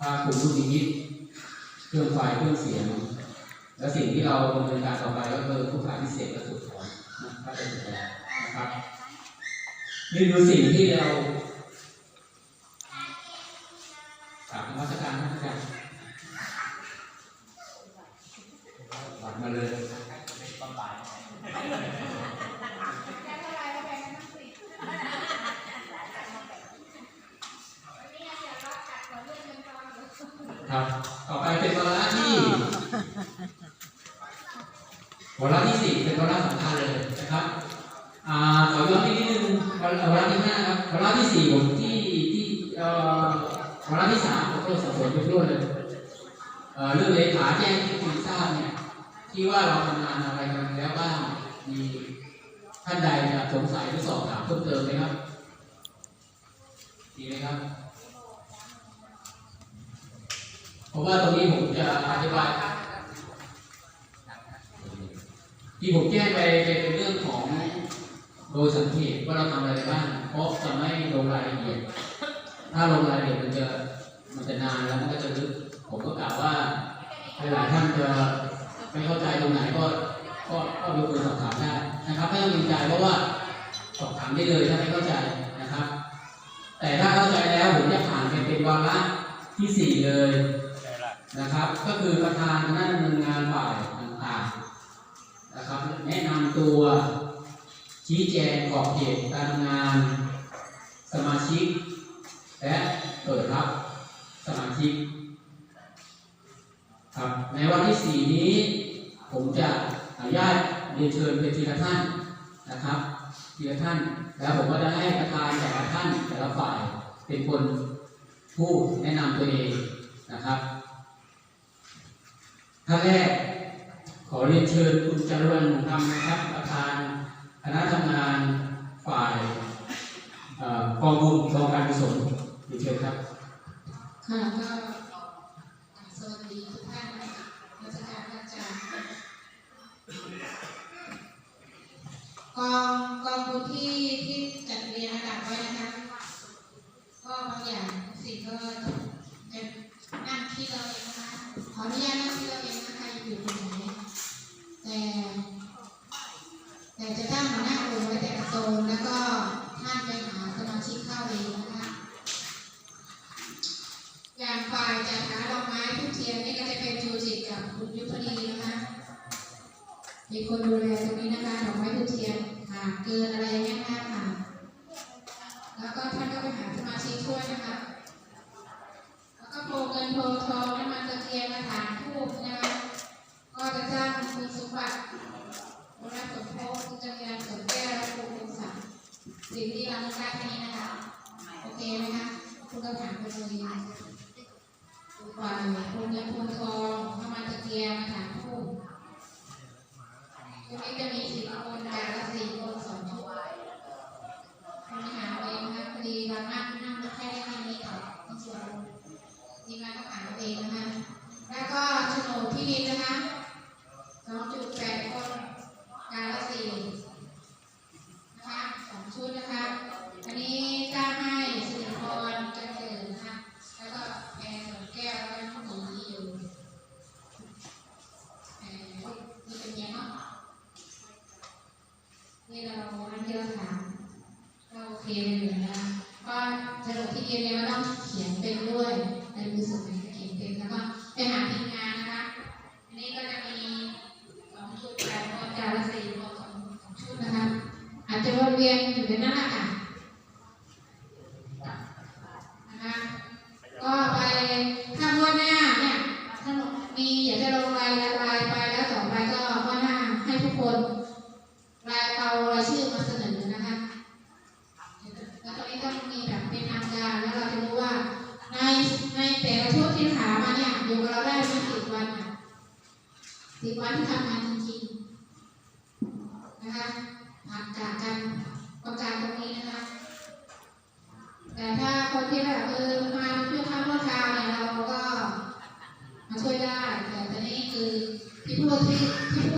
ภาคภูมิรุ่นนิมิตเครื่องไฟเครื่องเสียง และสิ่งที่เราดำเนินการต่อไปก็คือผู้ขายพิเศษกระสุนของนะพระเจ้าอยู่หัวนะครับนี่คือสิ่งที่เรากราบนมัสการท่านอาจารย์บัดมาเลย ครับ ต่อไปเป็นวาระที่วาระที่สี่เป็นวาระสำคัญเลยนะครับอ่าขอย้อนไปนิดนึงวาระวาระที่ห้าครับวาระที่สี่ผมที่ที่เอ่อวาระที่สามผมก็สับสนไปด้วยเลยเอ่อเรื่องเลขาแจ้งที่คุณทราบเนี่ยที่ว่าเราทำงานอะไรกันแล้วบ้างมีท่านใดจะสงสัยหรือสอบถามเพิ่มเติมไหมครับดีไหมครับ เพราะว่าตรงนี้ผมจะอธิบายที่ผมแจ้งไปเป็นเรื่องของโดยสังเกตว่าเราทำอะไรบ้างเพราะจะไม่ลงรายละเอียด ถ้าลงรายละเอียดมันจะมันจะนานแล้วมันก็จะลึก ผมก็กล่าวว่าหลายท่านจะไม่เข้าใจตรงไหนก็ก็ก็ยกมือสอบถามได้นะครับไม่ต้องมีใจเพราะว่าสอบถามได้เลยถ้าไม่เข้าใจนะครับ แต่ถ้าเข้าใจแล้วผมจะผ่านไปเป็นวาระที่สี่เลย นะครับ ก็คือประธานคณะดำเนินงานฝ่ายต่างๆนะครับแนะนำตัวชี้แจงขอบเขตการงาน สมาชิก และเปิดรับสมาชิกครับในวันที่สี่นี้ผมจะอนุญาตเรียนเชิญเป็นทีละท่านนะครับทีละท่าน แล้วผมก็จะให้ประธานแต่ละท่านแต่ละฝ่ายเป็นคนพูดแนะนำตัวเองนะครับ ท่านแรกขอเรียนเชิญคุณจรวนหนูธรรมนะครับประธานคณะทำงานฝ่ายกองบุญกองการกุศลเรียนเชิญครับค่ะก็ อย่างฝ่ายจัดหาดอกไม้ทุกเทียนนี่ก็จะเป็นชูจิตกับคุณยุพดีนะคะมีคนดูแลตรงนี้นะคะดอกไม้ทุกเทียนหากเกินอะไรเงี้ยนะคะค่ะแล้วก็ท่านก็ไปหาสมาชิกช่วยนะคะ แล้วก็โพเงินโพทองน้ำมันตะเกียงกระถางทูบนะคะก็จะสร้างคุณสมบัติโบราณสมโภชคุณจักรยานสมแก้วและภูมิศักดิ์สิ่งที่เราได้แค่นี้นะคะ โอเคไหมคะ คุณก็ถามไปเลย ฝ่าคุณเงินคุณทองน้ำมันตะเกียงถามคู่ตรงนี้จะมีสี่คนแต่ละสี่คนสองชุดคุณหาเองนะคะพอดีเรานั่งนั่งแค่ได้แค่นี้ค่ะที่ส่วนทีมงานก็หาเองนะคะแล้วก็โฉนดที่ดินนะคะ ก็สรุปที่เรียนเนี่ยเราต้องเขียนเป็นด้วยในมือสมัยเขียนเป็นแล้วก็ไปหาทีมงานนะคะ อันนี้ก็จะมีสองชุดแปดคนจานละสี่คนสองสองชุดนะคะ อาจจะวนเวียนอยู่ในนั้นแหละค่ะ สิบวันที่ทำงานจริงๆนะคะหักจากกันประการตรงนี้นะคะ แต่ถ้าคนที่แบบเออ